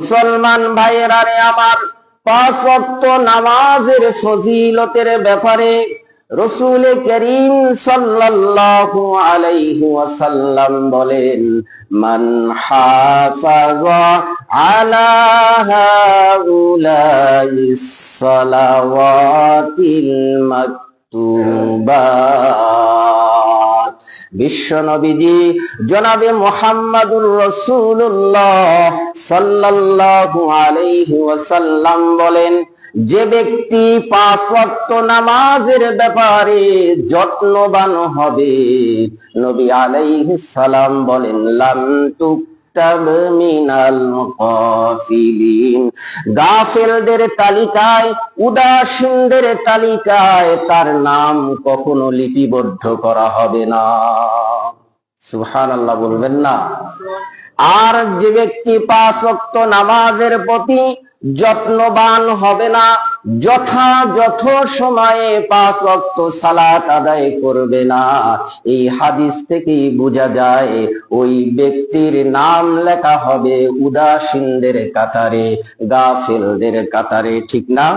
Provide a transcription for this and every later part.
মুসলমান ভাইয়েরা রে আমার পাঁচ নামাজের ফজিলতের ব্যাপারে রসুল করিম সাল্লাল্লাহু আলাইহি ওয়াসাল্লাম বলেন, মান হাফাযা আলা বিশ্ব নবীজি জনাবে মোহাম্মদুর রসুল্লাহ সাল্লাল্লাহু আলাইহি ওয়াসাল্লাম বলেন, যে ব্যক্তি পাঁচ ওয়াক্ত নামাজের ব্যাপারে যত্নবান হবে, নবী আলাইহিস সালাম বলেন, লাম মিনাল মুকাফিলিন। গাফেলদের তালিকায়, উদাসীনদের তালিকায় তার নাম কখনো লিপিবদ্ধ করা হবে না। সুবহানাল্লাহ বলবেন না। আর যে ব্যক্তি পাঁচ নামাজের প্রতি যত্নবান হবে না। যথাযথ সময়ে পাঁচ রক্ত সালাত আদায় করবে না। এই হাদিস থেকেই বোঝা যায়, ওই ব্যক্তির নাম লেখা হবে উদাসীনদের কাতারে, গাফেলদের কাতারে, ঠিক না?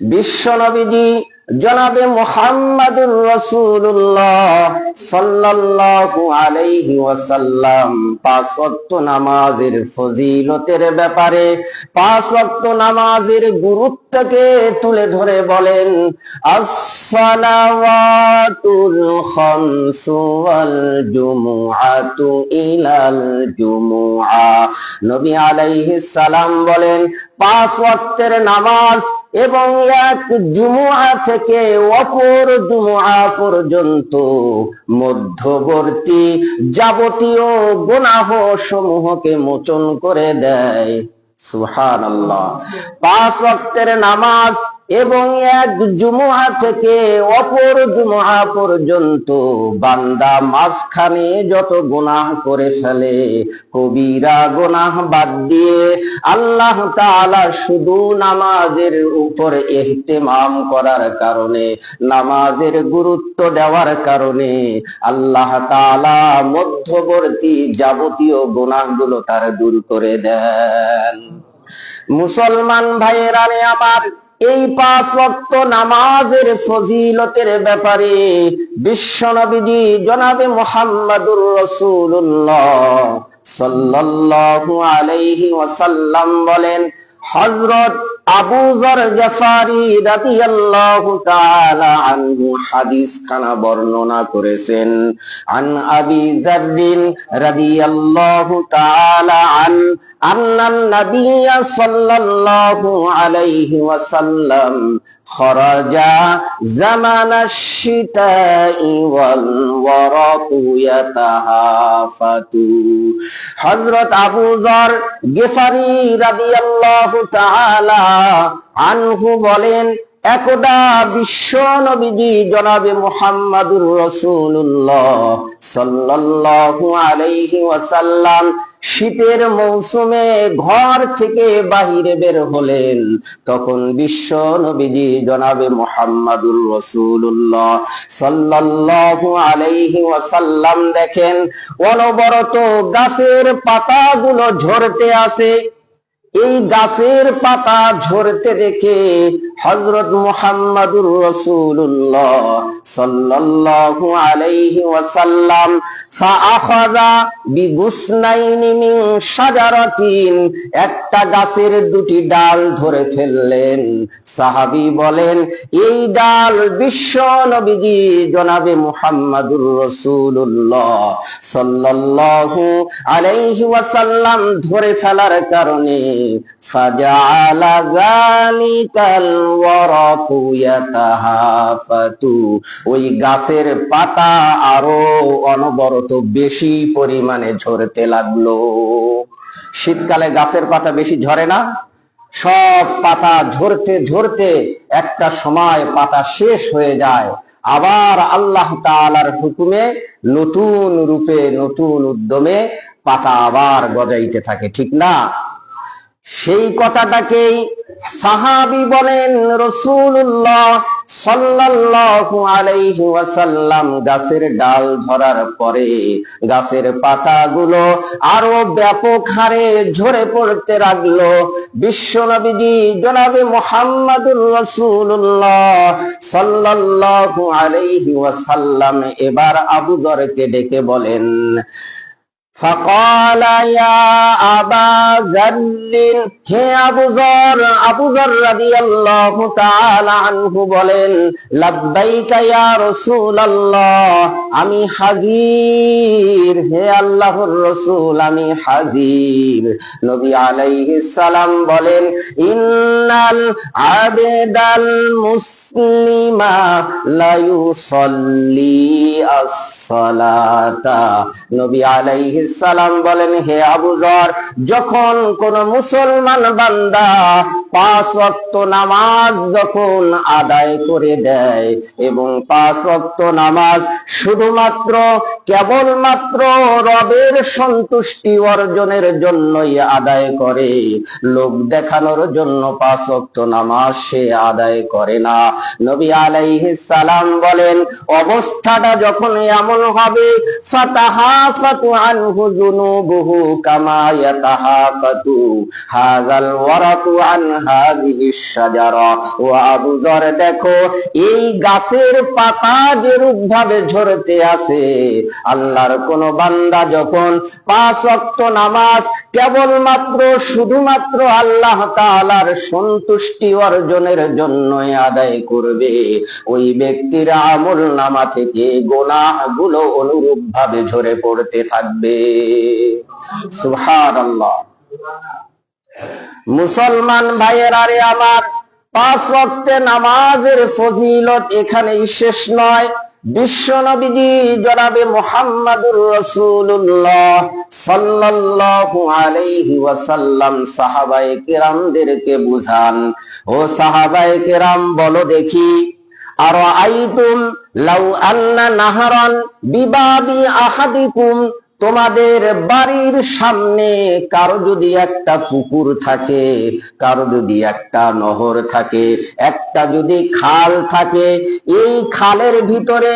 বিশ্ব নবীজি জনাবে মোহাম্মদুর রসুল্লাহ সাল্লাল্লাহু আলাইহি ওয়াসাল্লাম। পাঁচ ওয়াক্ত নামাজের ফজিলতের ব্যাপারে, পাঁচ ওয়াক্ত নামাজের গুরুত্বকে তুলে ধরে বলেন as-salawatul khamsu wal jumu'atu ilal jumu'a নবী আলাইহিস সালাম বলেন পাঁচ ওয়াক্তের নামাজ এবং এক জুমুয়া থেকে অপর জুমুয়া পর্যন্ত মধ্যবর্তী যাবতীয় গুনাহ সমূহকে মোচন করে দেয়। সুবহানাল্লাহ। পাঁচ ওয়াক্তের নামাজ এবং এক জুমুহা থেকে অপর জুমুহা পর্যন্ত বান্দা মাঝখানে যত গুনাহ করে ফেলে, কবিরা গুনাহ বাদ দিয়ে আল্লাহ তাআলা শুধু নামাজের উপর ইহতিমাম করার কারণে, নামাজের গুরুত্ব দেওয়ার কারণে আল্লাহ তাআলা মধ্যবর্তী যাবতীয় গুনাহগুলো তার দূর করে দেন। মুসলমান ভাইয়েরা আমার এই পাঁচ ওয়াক্ত নামাজের ফজিলতের ব্যাপারে বিশ্বনবীজি জনাবে মোহাম্মদুর রসুল্লাহ আলাইহি ওয়াসাল্লাম বলেন, হযরত আবু যর জাফারি রাদিয়াল্লাহু তাআলা হাদিস খানা বর্ণনা করেছেন। আন আবি যাররিন রাদিয়াল্লাহু أن النبي صلى الله عليه وسلم خرج زمن الشتاء والورق يتهافت حضرت আবু যর গেফারি রাদিয়াল্লাহু তাআলা আনহু বলেন একদা বিশ্ব নবীজি জনাবে মুহাম্মাদুর রাসূলুল্লাহ সাল্লাল্লাহু আলাইহি ওয়াসাল্লাম শীতের মৌসুমে ঘর থেকে বাহিরে বের হলেন। তখন বিশ্ব নবীজি জনাবে মোহাম্মদুর রসুল্লাহ সাল্লাল্লাহু আলাইহি ওয়াসাল্লাম দেখেন, অনবরত গাছের পাতাগুলো ঝরতে আছে এই গাছের পাতা ঝরতে দেখে হজরত মুহাম্মাদুর রসুল্লাহ সাল্লাল্লাহু আলাইহি ওয়াসাল্লাম, ফাআখাযা বিগুসনাইনি মিন শাজারাতিন, একটা গাছের দুটি ডাল ধরে ফেললেন। সাহাবী বলেন, এই ডাল বিশ্ব নবীজি জনাবে মুহাম্মাদুর রসুল্লাহ সাল্লাল্লাহু আলাইহি ওয়াসাল্লাম ধরে ফেলার কারণে ফাজাআলা যালিকাল ওয়ারাকু ইয়াতাহাফাতু ওই গাছের পাতা আরও অনবরত বেশি পরিমাণে ঝরতে লাগল। শীতকালে গাছের পাতা বেশি ঝরে না। সব পাতা ঝরতে ঝরতে একটা সময় পাতা শেষ হয়ে যায়। আবার আল্লাহ তাআলার হুকুমে নতুন রূপে, নতুন উদ্যমে পাতা আবার গজাইতে থাকে, ঠিক না? সেই কথাটাকেই সাহাবি বলেন রসুল্লাহ সাল্লাল্লাহু আলাইহি ওয়াসাল্লাম গাছের ডাল ধরার পরে গাছের পাতাগুলো আরও ব্যাপক হারে ঝরে পড়তে লাগল। বিশ্বনবীজি জনাবে মুহাম্মাদুর রাসূলুল্লাহ সাল্লাল্লাহু আলাইহি ওয়াসাল্লাম এবার আবু যরকে ডেকে বলেন فقال يا أبا ذر হে আবু যর আবু যর রাদিয়াল্লাহু তাআলা আনহু বলেন লাব্বাইকা ইয়া রাসূলুল্লাহ আমি হাজির হে আল্লাহর রাসূল আমি হাজির নবী আলাইহিস সালাম বলেন ইন্নাল আবেদাল মুসলিমা লা ইউসাল্লি আস-সালাতা নবী আলাইহিস সালাম বলেন, হে আবু যর যখন কোন মুসলমান বান্দা পাঁচ ওয়াক্ত নামাজ যখন আদায় করে দেয় এবং পাঁচ ওয়াক্ত নামাজ শুধুমাত্র, কেবলমাত্র রবের সন্তুষ্টি অর্জনের জন্যই আদায় করে, লোক দেখানোর জন্য পাঁচ ওয়াক্ত নামাজ সে আদায় করে না। নবী আলাইহিস সালাম বলেন, অবস্থাটা যখন এমন হবে ফাতাহাফাতু আনহু যুনুবুহু কামা ইয়াতাহাফাতু হাযাল ওয়ারাকু আন হাযিহিস শাজারা। ও আবু দেখো, এই গাছের পাতা যেরূপ ভাবে ঝরতে আছে, আল্লাহর কোন বান্দা যখন পাঁচ ওয়াক্ত নামাজ কেবলমাত্র শুধুমাত্র আল্লাহ তাআলার সন্তুষ্টি অর্জনের জন্যই আদায় করবে, ওই ব্যক্তির আমল নামা থেকে গোনাহগুলো অনুরূপ ভাবে ঝরে পড়তে থাকবে। মুসলমান ভাইয়ের আরে আমার, পাঁচ রক্তে নামাজের ফজিলত এখানেই শেষ নয়। বিশ্ব নবীজি জনাবে মোহাম্মদুর রসুল্লাহ সাল্লাল্লাহু আলাইহি ওয়াসাল্লাম সাহাবায়ে কেরামদেরকে বুঝান। ও সাহাবায়ে কেরাম, বলো দেখি আর আইতুম লাউ আন্না নাহারান বিবাবি আহাদিকুম তোমাদের বাড়ির সামনে কারও যদি একটা পুকুর থাকে, কারও যদি একটা নহর থাকে, একটা যদি খাল থাকে, এই খালের ভিতরে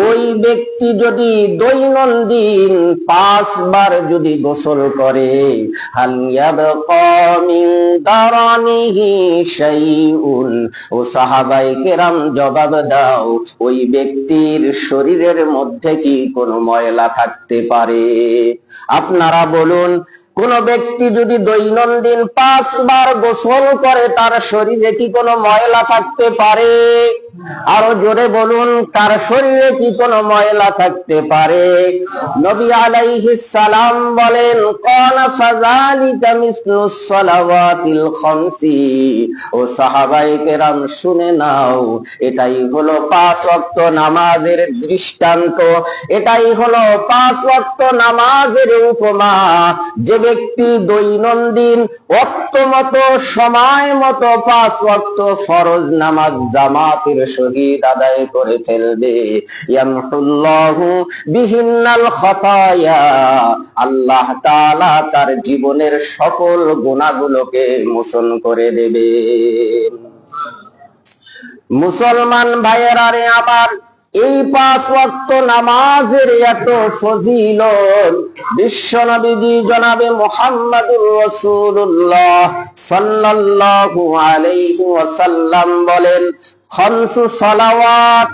ওই ব্যক্তি যদি দৈনন্দিন পাঁচবার যদি গোসল করে ও সাহাবায়ে কেরাম জবাব দাও, ওই ব্যক্তির শরীরের মধ্যে কি কোনো ময়লা থাকতে পারে? আপনারা বলুন, কোন ব্যক্তি যদি দৈনন্দিন পাঁচবার গোসল করে, তার শরীরে কি কোনো ময়লা থাকতে পারে? আরও জোরে বলুন, তার শরীরে কি কোনো ময়লা থাকতে পারে? নবী আলাইহিস সালাম বলেন, কানা ফাযালিকা মিসলুস সালাওয়াতিল খামসি? ও সাহাবায়ে কেরাম, শুনে নাও, এটাই হলো পাঁচ ওয়াক্ত নামাজের দৃষ্টান্ত। এটাই হলো পাঁচ ওয়াক্ত নামাজের উপমা। যে ব্যক্তি দৈনন্দিন অক্ত মতো, সময় মতো পাঁচ ওয়াক্ত ফরজ নামাজ জামাতের সহিত আদায় করে ফেলবে। আল্লাহ তার জীবনের সকল গুনাহগুলোকে মোচন করে দেবে। মুসলমান ভাইয়েরা রে আমার এই পাঁচ ওয়াক্ত নামাজের এত ফজিলত। বিশ্ব জনাবে মুহাম্মদুর রাসূলুল্লাহ সাল্লাল্লাহু আলাইহি ওয়াসাল্লাম বলেন খামসু সালাওয়াত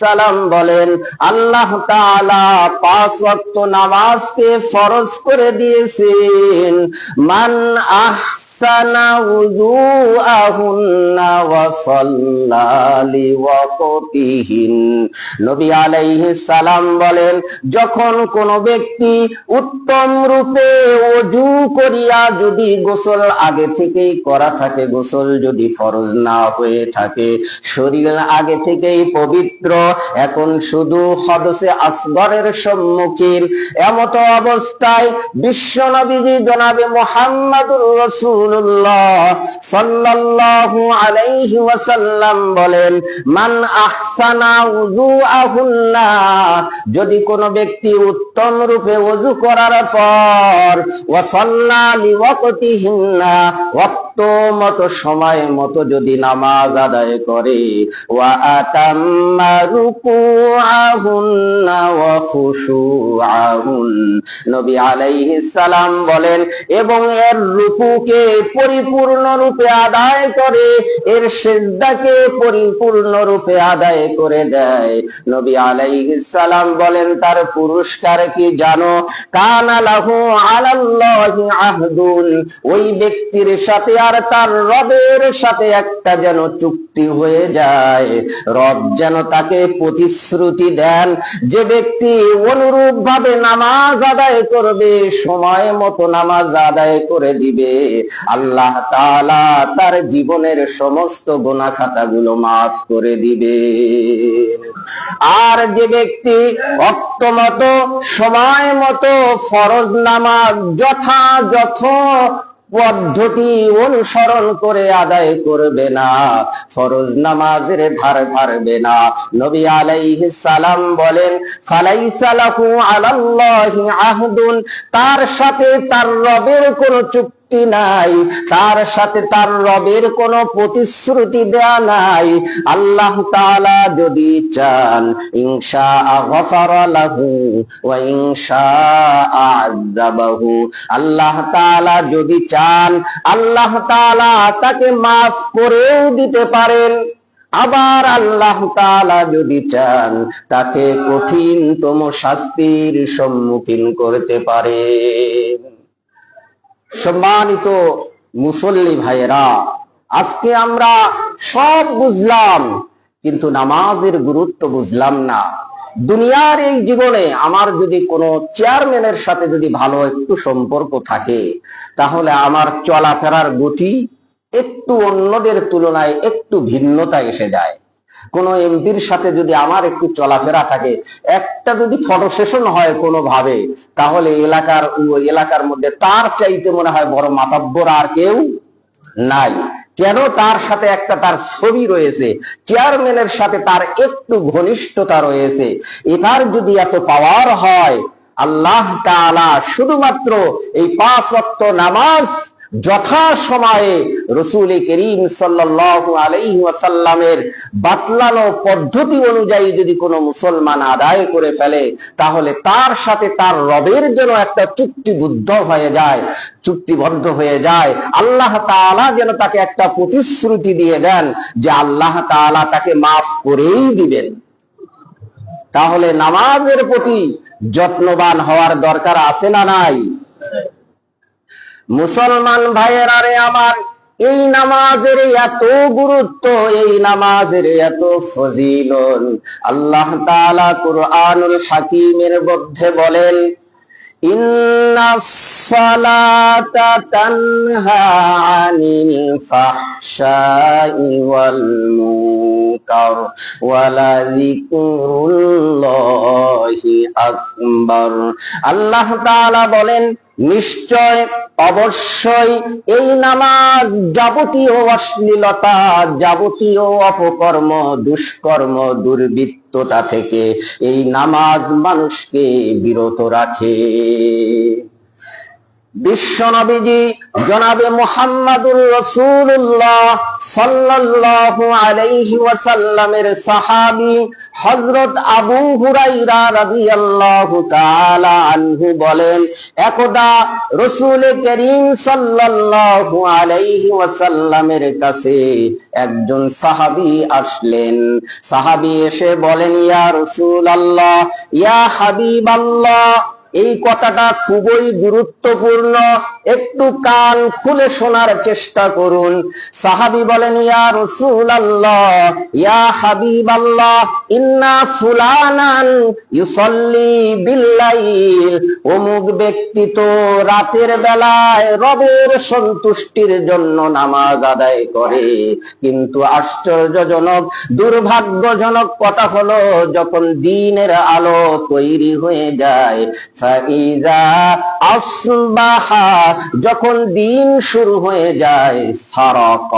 সালাম বলেন আল্লাহ পাঁচ ওয়াক্ত নামাজকে ফরজ করে দিয়েছেন। মান আহসানা বলেন, যখন কোন ব্যক্তি উত্তম রূপে ওযু করিয়া যদি গোসল আগে থেকেই করা থাকে, গোসল যদি ফরজ না হয়ে থাকে, শরীর আগে থেকেই পবিত্র, এখন শুধু হদসে আসগরের সম্মুখীন, এমত অবস্থায় বিশ্ব জনাবে মোহাম্মদুর রসুল যদি কোনো ব্যক্তি উত্তম রূপে ওযু করার পর ওয়া সাল্লা ওয়াক্ত মতো সময় মতো যদি নামাজ আদায় করে সালাম বলেন, এবং এর পরিপূর্ণ রূপে আদায় করে, এর পরিপূর্ণ রূপে আদায় করে দেয়। নবী আলাইহিস সালাম বলেন, তার পুরস্কার কি জানো? কানা লাহু আহদুন। ওই ব্যক্তির সাথে আর তার রবের সাথে একটা যেন চুক্তি হয়ে যায়। রব যেন তাকে প্রতিশ্রুতি দেন, যে ব্যক্তি অনুরূপ ভাবে নামাজ আদায় করবে, সময় মতো নামাজ আদায় করে দিবে। আল্লাহ তাআলা তার জীবনের সমস্ত গোনা খাতাগুলো মাফ করে দিবে। আর যে ব্যক্তি অক্ত সময় মতো ফরজ নামাজ যথাযথ পদ্ধতি অনুসরণ করে আদায় করবে না। ফরজ নামাজের ধার ধারবে না। নবী আলাইহিস সালাম বলেন, ফালাইসা লাহু আলাল্লাহি আহদুন। তার সাথে তার রবের কোনো চুক্তি নাই। তার সাথে তার রবের কোনো প্রতিশ্রুতি দেয়া নাই। আল্লাহ যদি চান ইনশা আযাবাহু। আল্লাহ যদি চান, আল্লাহ তাকে মাফ করেও দিতে পারেন। আবার আল্লাহ তাআলা যদি চান, তাকে কঠিনতম শাস্তির সম্মুখীন করতে পারেন। সম্মানিত মুসল্লি ভাইয়েরা, আজকে আমরা সব বুঝলাম, কিন্তু নামাজের গুরুত্ব বুঝলাম না। দুনিয়ার এই জীবনে আমার যদি কোনো চেয়ারম্যানের সাথে যদি ভালো একটু সম্পর্ক থাকে, তাহলে আমার চলাফেরার গতি একটু অন্যদের তুলনায় একটু ভিন্নতা এসে যায়। কোন এমপির সাথে যদি আমার একটু চলাফেরা থাকে, একটা যদি ফটো সেশন হয় কোনো ভাবে তাহলে এলাকার এলাকার মধ্যে তার চাইতে মনে হয় বড় মাতাব্বর আর কেউ নাই। কেন তার সাথে একটা তার ছবি রয়েছে চেয়ারম্যানের সাথে তার একটু ঘনিষ্ঠতা রয়েছে, এটার যদি এত পাওয়ার হয়, আল্লাহ তাআলা শুধুমাত্র এই পাঁচ ওয়াক্ত নামাজ যথা সময়ে রসুল করিম ওয়াসাল্লামের বাতলানো পদ্ধতি অনুযায়ী যদি কোনো মুসলমান আদায় করে ফেলে, তাহলে তার সাথে তার রবের জন্য একটা চুক্তিবদ্ধ হয়ে যায়, চুক্তিবদ্ধ হয়ে যায়। আল্লাহ তাআলা যেন তাকে একটা প্রতিশ্রুতি দিয়ে দেন যে আল্লাহ তাআলা তাকে মাফ করেই দিবেন। তাহলে নামাজের প্রতি যত্নবান হওয়ার দরকার আছে না নাই? মুসলমান ভাইয়েরা রে আমার, এই নামাজের এত গুরুত্ব, এই নামাজের এত ফজিলন আল্লাহ তাআলা কুরআনুল হাকিমের মধ্যে বলেন আল্লাহ বলেন নিশ্চয় অবশ্যই এই নামাজ যাবতীয় অশ্লীলতা, যাবতীয় অপকর্ম, দুষ্কর্ম, দুর্বৃত্ততা থেকে এই নামাজ মানুষকে বিরত রাখে। বিশ্ব নবীজি জনাবে মুহাম্মাদুর রাসূলুল্লাহ সাল্লাল্লাহু আলাইহি ওয়াসাল্লামের সাহাবী হযরত আবু হুরাইরা রাদিয়াল্লাহু তাআলা আনহু বলেন, একদা রাসূল করিম সাল্লাল্লাহু আলাইহি ওয়াসাল্লামের কাছে একজন সাহাবী আসলেন। সাহাবী এসে বলেন, ইয়া রাসূলুল্লাহ, ইয়া হাবিবাল্লাহ এই কথাটা খুবই গুরুত্বপূর্ণ। একটু কান খুলে শোনার চেষ্টা করুন। সাহাবি বলেন, ইয়া রসুল আল্লাহ ইয়া হাবিব আল্লাহ ইন্না ফুলানান ইউসল্লি বিল্লাইল। অমুক ব্যক্তি তো রাতের বেলায় রবের সন্তুষ্টির জন্য নামাজ আদায় করে। কিন্তু আশ্চর্যজনক, দুর্ভাগ্যজনক কথা হলো, যখন দিনের আলো তৈরি হয়ে যায়, ফাইজা আসবাহা যখন দিন শুরু হয়ে যায় সারক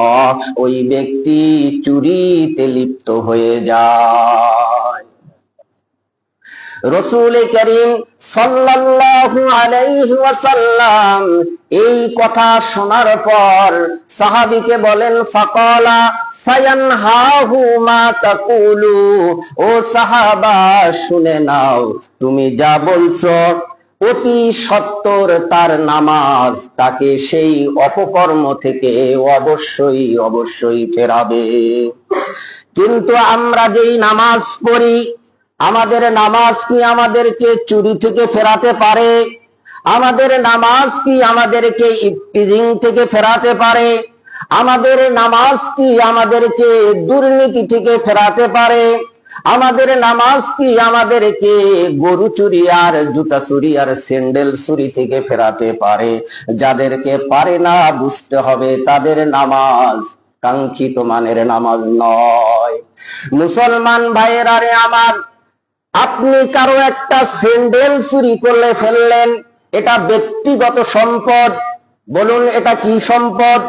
ওই ব্যক্তি চুরিতে লিপ্ত হয়ে যায়। রসুল করিম সাল্লাল্লাহু আলাইহি ওয়াসাল্লাম এই কথা শোনার পর সাহাবীকে বলেন, ফাকালা সায়ানহাহু মা তাকুলু। ও সাহাবা, শুনে নাও, তুমি যা বলছো অতি সত্তর তার নামাজ তাকে সেই অপকর্ম থেকে অবশ্যই অবশ্যই ফেরাবে। কিন্তু আমরা যেই নামাজ পড়ি, আমাদের নামাজ কি আমাদেরকে চুরি থেকে ফেরাতে পারে? আমাদের নামাজ কি আমাদেরকে ইফতিজিং থেকে ফেরাতে পারে? আমাদের নামাজ কি আমাদেরকে দুর্নীতি থেকে ফেরাতে পারে? আমাদের নামাজ কি? আমাদেরকে গরু চুরি আর জুতা চুরি আর স্যান্ডেল চুরি থেকে ফেরাতে পারে। যাদেরকে পারে না বুঝতে হবে তাদের নামাজ কাঙ্ক্ষিত মানের নামাজ নয়। মুসলমান ভাইয়েরা রে আমার, আপনি কারও একটা স্যান্ডেল চুরি করলে ফেললেন, এটা ব্যক্তিগত সম্পদ। বলুন, এটা কি সম্পদ?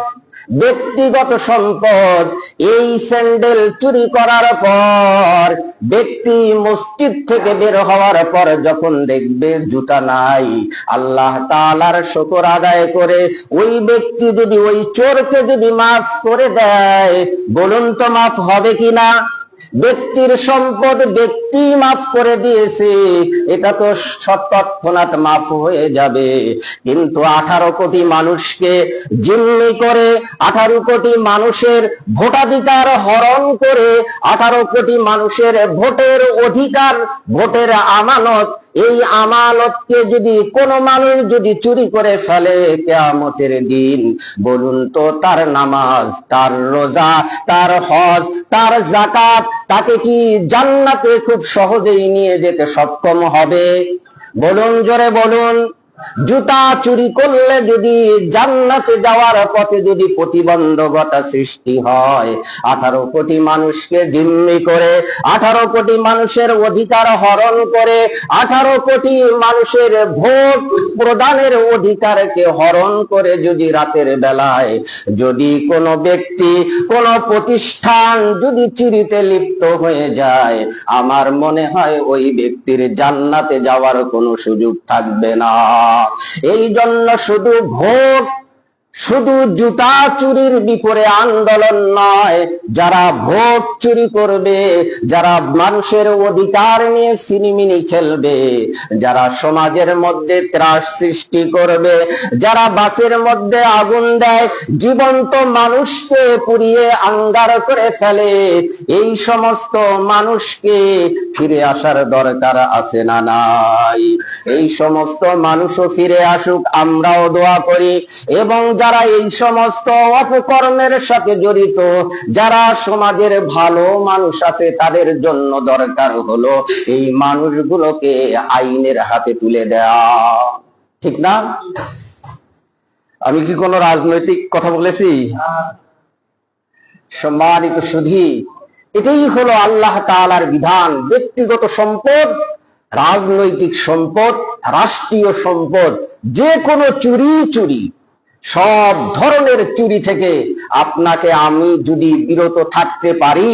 ব্যক্তিগত সম্পদ, এই স্যান্ডেল চুরি করার পর, ব্যক্তি মসজিদ থেকে বের হওয়ার পর যখন দেখবে জুতা নাই, আল্লাহ তালার শকর আদায় করে ওই ব্যক্তি যদি ওই চোরকে যদি মাফ করে দেয়, বলুন তো মাফ হবে কিনা? ব্যক্তির সম্পদ ব্যক্তি মাফ করে দিয়েছে। এটা তো তৎক্ষণাৎ মাফ হয়ে যাবে। কিন্তু আঠারো কোটি মানুষকে জিম্মি করে, আঠারো কোটি মানুষের ভোটাধিকার হরণ করে, আঠারো কোটি মানুষের ভোটের অধিকার, ভোটের আমানত এই আমালতকে যদি কোনো মানুষ যদি চুরি করে ফেলে কেয়ামতের দিন, বলুন তো তার নামাজ, তার রোজা, তার হজ, তার জাকাত তাকে কি জান্নাতে খুব সহজেই নিয়ে যেতে সক্ষম হবে? বলুন, জোরে বলুন। জুতা চুরি করলে যদি জান্নাতে যাওয়ার পথে যদি প্রতিবন্ধকতা সৃষ্টি হয়, আঠারো কোটি মানুষকে জিম্মি করে, আঠারো কোটি মানুষের অধিকার হরণ করে, আঠারো কোটি মানুষের ভোট প্রদানের অধিকারকে হরণ করে যদি রাতের বেলায় যদি কোনো ব্যক্তি, কোন প্রতিষ্ঠান যদি চুরিতে লিপ্ত হয়ে যায়, আমার মনে হয় ওই ব্যক্তির জান্নাতে যাওয়ার কোনো সুযোগ থাকবে না। এই জন্য শুধু ভোট শুধু জুতা চুরির বিপরে আন্দোলন নয়, যারা ভোট চুরি করবে, যারা মানুষের অধিকার নিয়ে সিনিমিনি খেলবে, যারা সমাজের মধ্যে ত্রাস সৃষ্টি করবে, যারা বাসের মধ্যে আগুন দেয়, জীবন্ত মানুষকে পুড়িয়ে আঙ্গার করে ফেলে, এই সমস্ত মানুষকে ফিরে আসার দরকার আছে না নাই। এই সমস্ত মানুষও ফিরে আসুক, আমরাও দোয়া করি, এবং যারা এই সমস্ত অপকর্মের সাথে জড়িত, যারা সমাজের ভালো মানুষ আছে, তাদের জন্য দরকার হলো এই মানুষগুলোকে আইনের হাতে তুলে দেয়া। ঠিক না? আমি কি কোনো রাজনৈতিক কথা বলেছি? সম্মানিত সুধী, এটাই হলো আল্লাহ তাআলার বিধান। ব্যক্তিগত সম্পদ, রাজনৈতিক সম্পদ, রাষ্ট্রীয় সম্পদ, যে কোনো চুরি চুরি। সব ধরনের চুরি থেকে আপনাকে আমি যদি বিরত থাকতে পারি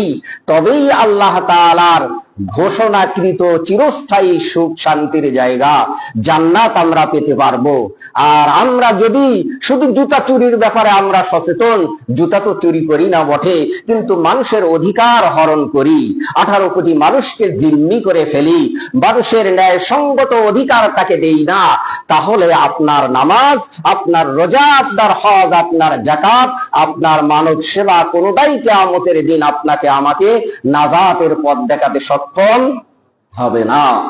তবেই আল্লাহ তাআলার ঘোষণাকৃত চিরস্থায়ী সুখ শান্তির জায়গা। জান্নাত আমরা পেতে পারব। আর আমরা যদি শুধু জুতা চুরির ব্যাপারে আমরা সচেতন, জুতা তো চুরি করি না বটে, কিন্তু মানুষের অধিকার হরণ করি। আঠারো কোটি মানুষকে জিম্মি করে ফেলি। মানুষের ন্যায় সঙ্গত অধিকার তাকে দেই না। তাহলে আপনার নামাজ, আপনার রোজা, আপনার হজ, আপনার জাকাত আপনার মানব সেবা কোনোটাই কেয়ামতের দিন আপনাকে, আমাকে নাজাতের পথ দেখাতে সক্ষম হবে না।